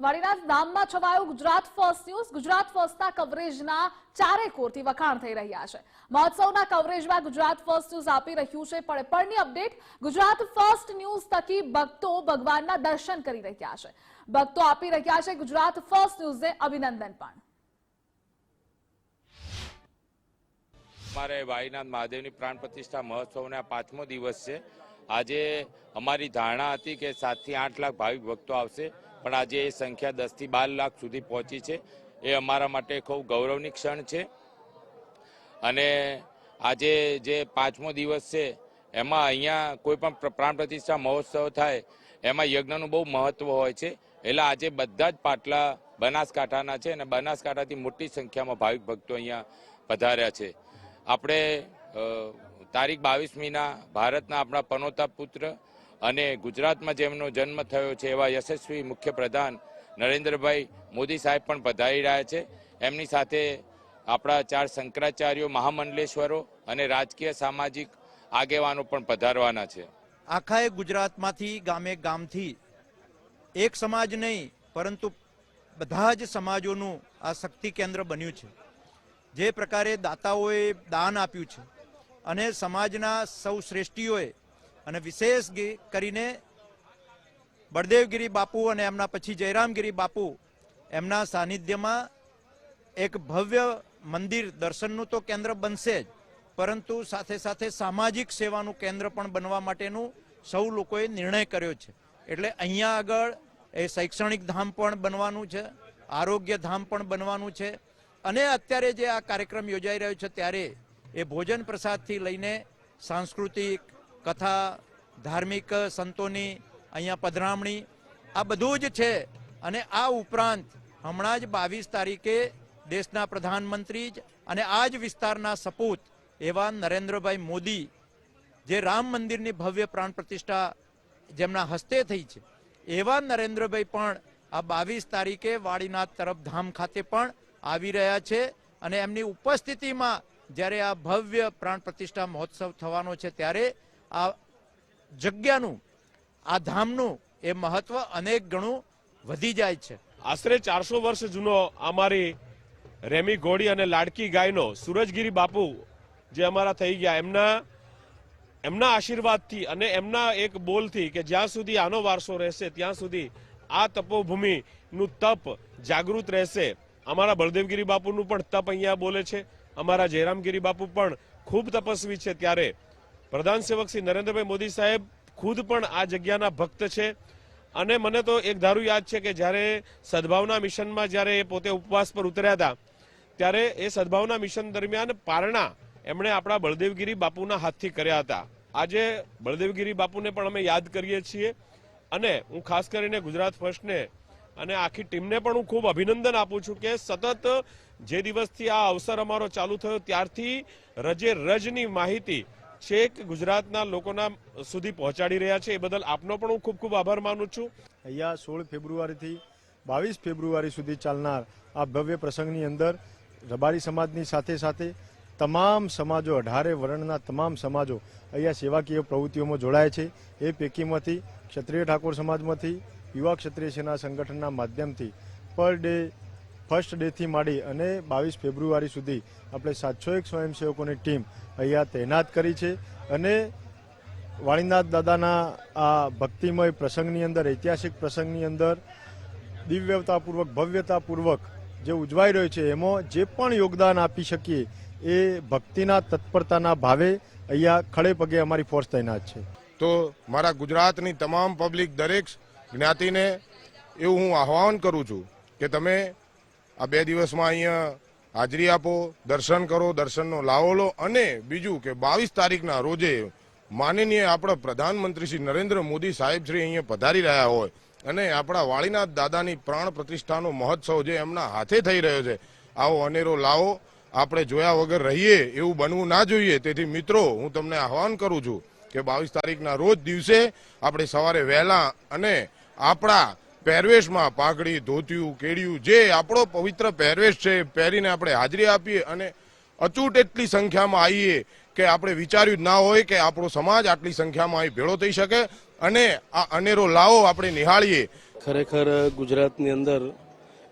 વાડીનાથ ધામમાં છવાયું Gujarat first news. Gujarat ફર્સ્ટના કવરેજના ચારે કોરથી વખાણ થઈ રહ્યા છે. મહોત્સવના કવરેજમાં ગુજરાત ફર્સ્ટ ન્યૂઝ આપી રહ્યું છે. પણ અપડેટ, ગુજરાત ફર્સ્ટ ન્યૂઝ થકી ભક્તો ભગવાનના દર્શન કરી રહ્યા છે. ભક્તો આપી રહ્યા છે ગુજરાત ફર્સ્ટ ન્યૂઝને અભિનંદન પણ. અમારે વાડીનાથ મહાદેવની પ્રાણ પ્રતિષ્ઠા મહોત્સવના પાંચમો દિવસ છે. આજે અમારી ધારણા હતી કે સાતથી આઠ લાખ ભાવિક ભક્તો આવશે. પણ આજે એ સંખ્યા દસથી બાર લાખ સુધી પહોંચી છે. એ અમારા માટે ખૂબ ગૌરવની ક્ષણ છે. અને આજે જે પાંચમો દિવસ છે, એમાં અહીંયા કોઈ પણ પ્ર- પ્રાણ પ્રતિષ્ઠા મહોત્સવ થાય, એમાં યજ્ઞનું બહુ મહત્વ હોય છે. એટલે આજે બધા જ પાટલા બનાસકાંઠાના છે અને બનાસકાંઠાથી મોટી સંખ્યામાં ભાવિક ભક્તો અહીંયા પધાર્યા છે. આપણે તારીખ બાવીસમીના ભારતના આપણા પનોતા પુત્ર અને ગુજરાતમાં જેમનો જન્મ થયો છે એવા યશસ્વી મુખ્ય પ્રધાન નરેન્દ્રભાઈ મોદી સાહેબ પણ પધારી રહ્યા છે. એમની સાથે આપણા ચાર શંકરાચાર્યો, મહામંડલેશ્વરો અને રાજકીય સામાજિક આગેવાનો પણ પધારવાના છે. આખાએ ગુજરાતમાંથી ગામે ગામથી એક સમાજ નહીં, પરંતુ બધા જ સમાજોનું આ શક્તિ કેન્દ્ર બન્યું છે. જે પ્રકારે દાતાઓએ દાન આપ્યું છે અને સમાજના સૌ શ્રેષ્ઠીઓએ અને વિશેષ કરીને બળદેવગીરી બાપુ અને એમના પછી જયરામગીરી બાપુ એમના સાનિધ્યમાં એક ભવ્ય મંદિર દર્શનનું તો કેન્દ્ર બનશે જ. પરંતુ સાથે સાથે સામાજિક સેવાનું કેન્દ્ર પણ બનવા માટેનું સૌ લોકોએ નિર્ણય કર્યો છે. એટલે અહીંયા આગળ એ શૈક્ષણિક ધામ પણ બનવાનું છે, આરોગ્ય ધામ પણ બનવાનું છે. અને અત્યારે જે આ કાર્યક્રમ યોજાઈ રહ્યો છે ત્યારે એ ભોજન પ્રસાદથી લઈને સાંસ્કૃતિક કથા, ધાર્મિક સંતોની, અહીંયા પધરામણી, આ બધું જ છે. અને આ ઉપરાંત હમણાં જ બાવીસ તારીખે દેશના પ્રધાનમંત્રી જ અને આ જ વિસ્તારના સપૂત એવા નરેન્દ્રભાઈ મોદી, જે રામ મંદિરની ભવ્ય પ્રાણ પ્રતિષ્ઠા જેમના હસ્તે થઈ છે, એવા નરેન્દ્રભાઈ પણ આ બાવીસ તારીખે વાડીનાથ તરફ ધામ ખાતે પણ આવી રહ્યા છે. અને એમની ઉપસ્થિતિમાં જ્યારે આ ભવ્ય પ્રાણ પ્રતિષ્ઠા મહોત્સવ થવાનો છે ત્યારે આ જગ્યાનું, આ ધામનું એ મહત્વ અનેક ગણું વધી જાય છે. આશરે ચારસો વર્ષ જૂનો અમારી રેમી ઘોડી અને લાડકી ગાયનો સૂરજગીરી બાપુ જે અમારા થઈ ગયા, એમના એમના આશીર્વાદથી અને એમના એક બોલથી કે જ્યાં સુધી આનો વારસો રહેશે, ત્યાં સુધી આ તપોભૂમિનું તપ જાગૃત રહેશે. અમારા બળદેવગીરી બાપુનું પણ તપ અહીંયા બોલે છે. અમારા જયરામગીરી બાપુ પણ ખૂબ તપસ્વી છે ત્યારે પ્રધાન સેવક શ્રી નરેન્દ્રભાઈ મોદી સાહેબ ખુદ પણ આ જગ્યાના ભક્ત છે. અને મને તો એક ધારું યાદ છે કે જ્યારે સદભાવના મિશનમાં જ્યારે એ પોતે ઉપવાસ પર ઉતર્યા હતા, ત્યારે એ સદભાવના મિશન દરમિયાન પારણા એમણે આપણા બળદેવગીરી બાપુના હાથથી કર્યા હતા. આજે બળદેવગીરી બાપુને પણ અમે યાદ કરીએ છીએ અને હું ખાસ કરીને ગુજરાત ફર્સ્ટને અને આખી ટીમને પણ હું ખૂબ અભિનંદન આપું છું કે સતત જે દિવસથી આ અવસર અમારો ચાલુ થયો, ત્યારથી રજે રજની માહિતી છેક ગુજરાતના લોકોના સુધી પહોંચાડી રહ્યા છે. એ બદલ આપનો પણ હું ખૂબ ખૂબ આભાર માનું છું. અહીંયા સોળ ફેબ્રુઆરીથી બાવીસ ફેબ્રુઆરી સુધી ચાલનાર આ ભવ્ય પ્રસંગની અંદર રબારી સમાજની સાથે સાથે તમામ સમાજો, અઢારે વર્ણના તમામ સમાજો અહીંયા સેવાકીય પ્રવૃત્તિઓમાં જોડાય છે. એ પૈકીમાંથી ક્ષત્રિય ઠાકોર સમાજમાંથી, યુવા ક્ષત્રિય સેના સંગઠનના માધ્યમથી પર ડે ફર્સ્ટ ડેથી માંડી અને બાવીસ ફેબ્રુઆરી સુધી આપણે સાતસો એક સ્વયંસેવકોની ટીમ અહીંયા તૈનાત કરી છે અને વાણીનાથ દાદાના આ ભક્તિમય પ્રસંગની અંદર, ઐતિહાસિક પ્રસંગની અંદર, દિવ્યતાપૂર્વક, ભવ્યતાપૂર્વક જે ઉજવાઈ રહ્યો છે, એમાં જે પણ યોગદાન આપી શકીએ એ ભક્તિના તત્પરતાના ભાવે અહીંયા ખડે પગે અમારી ફોર્સ તૈનાત છે. તો મારા ગુજરાતની તમામ પબ્લિક દરેક જ્ઞાતિને એવું હું આહ્વાન કરું છું કે તમે આ બે દિવસમાં અહીંયા હાજરી આપો, દર્શન કરો, દર્શનનો લાવો લો. અને બીજું કે બાવીસ તારીખના રોજે માનનીય આપણા પ્રધાનમંત્રી શ્રી નરેન્દ્ર મોદી સાહેબ શ્રી અહીંયા પધારી રહ્યા હોય અને આપણા વાળીનાથ દાદાની પ્રાણ પ્રતિષ્ઠાનો મહોત્સવ જે એમના હાથે થઈ રહ્યો છે, આવો અનેરો લાવો. આપણે જોયા વગર રહીએ, એવું બનવું ના જોઈએ. તેથી મિત્રો, હું તમને આહવાન કરું છું કે બાવીસ તારીખના રોજ દિવસે આપણે સવારે વહેલા અને આપણા પહેરવેશમાં પાઘડી, ધોતિયું, કેડિયું, જે આપણો પવિત્ર પહેરવેશ છે પહેરીને આપણે હાજરી આપીએ અને અચૂટ એટલી સંખ્યામાં આવીએ કે આપણે વિચાર્યું જ ના હોય કે આપણો સમાજ આટલી સંખ્યામાં અહીં ભેળો થઈ શકે અને આ અનેરો લાવો આપણે નિહાળીએ. ખરેખર ગુજરાતની અંદર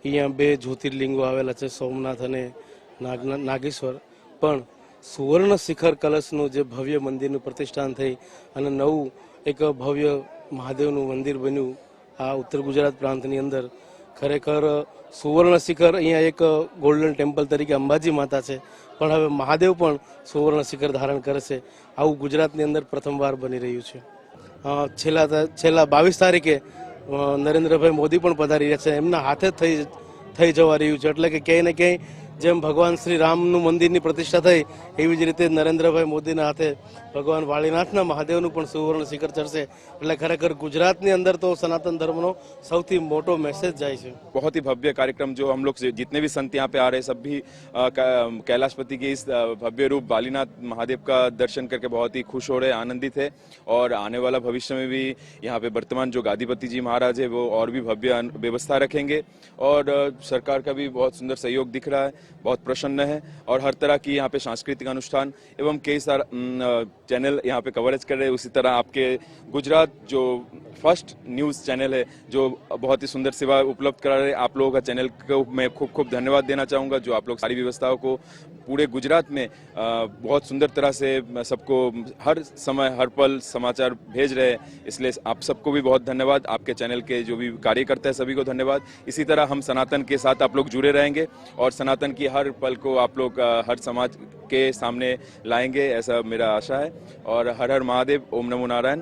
અહીંયા બે જ્યોતિર્લિંગો આવેલા છે, સોમનાથ અને નાગેશ્વર. પણ સુવર્ણ શિખર કલશનું જે ભવ્ય મંદિરનું પ્રતિષ્ઠાન થઈ અને નવું એક ભવ્ય મહાદેવનું મંદિર બન્યું આ ઉત્તર ગુજરાત પ્રાંતની અંદર ખરેખર સુવર્ણ શિખર અહીંયા એક ગોલ્ડન ટેમ્પલ તરીકે અંબાજી માતા છે. પણ હવે મહાદેવ પણ સુવર્ણ શિખર ધારણ કરે છે આવું ગુજરાતની અંદર પ્રથમવાર બની રહ્યું છે. છેલ્લા છેલ્લા બાવીસ તારીખે નરેન્દ્રભાઈ મોદી પણ પધારી રહ્યા છે. એમના હાથે થઈ થઈ જવા રહ્યું છે. એટલે કે ક્યાંય ને ક્યાંય જેમ ભગવાન શ્રી રામનું મંદિરની પ્રતિષ્ઠા થઈ એવી જ રીતે નરેન્દ્રભાઈ મોદીના હાથે ભગવાન વાળીનાથના મહાદેવનું પણ સુવર્ણ શિખર ચડશે એટલે ખરેખર ગુજરાતની અંદર તો સનાતન ધર્મનો સૌથી મોટો મેસેજ જાય છે बहुत ही भव्य कार्यक्रम जो हम लोग से- जितने भी संत यहाँ पे आ रहे हैं सब भी अ, कै- कैलाशपति के इस अ, भव्य रूप बालीनाथ महादेव का दर्शन करके बहुत ही खुश हो रहे हैं आनंदित है और आने वाला भविष्य में भी यहाँ पे वर्तमान जो गादीपति जी महाराज है वो और भी भव्य अन- व्यवस्था रखेंगे और अ, सरकार का भी बहुत सुंदर सहयोग दिख रहा है बहुत प्रसन्न है और हर तरह की यहाँ पे सांस्कृतिक अनुष्ठान एवं कई सारा चैनल यहाँ पे कवरेज कर रहे हैं। उसी तरह आपके गुजरात जो फ़र्स्ट न्यूज़ चैनल है, जो बहुत ही सुंदर सेवा उपलब्ध करा रहे आप लोगों का चैनल को मैं खूब खूब धन्यवाद देना चाहूँगा, जो आप लोग सारी व्यवस्थाओं को पूरे गुजरात में बहुत सुंदर तरह से सबको हर समय, हर पल समाचार भेज रहे हैं। इसलिए आप सबको भी बहुत धन्यवाद। आपके चैनल के जो भी कार्यकर्ता है, सभी को धन्यवाद। इसी तरह हम सनातन के साथ आप लोग जुड़े रहेंगे और सनातन की हर पल को आप लोग अ, हर समाज के सामने लाएंगे ऐसा मेरा आशा है और हर हर महादेव ओम नमो नारायण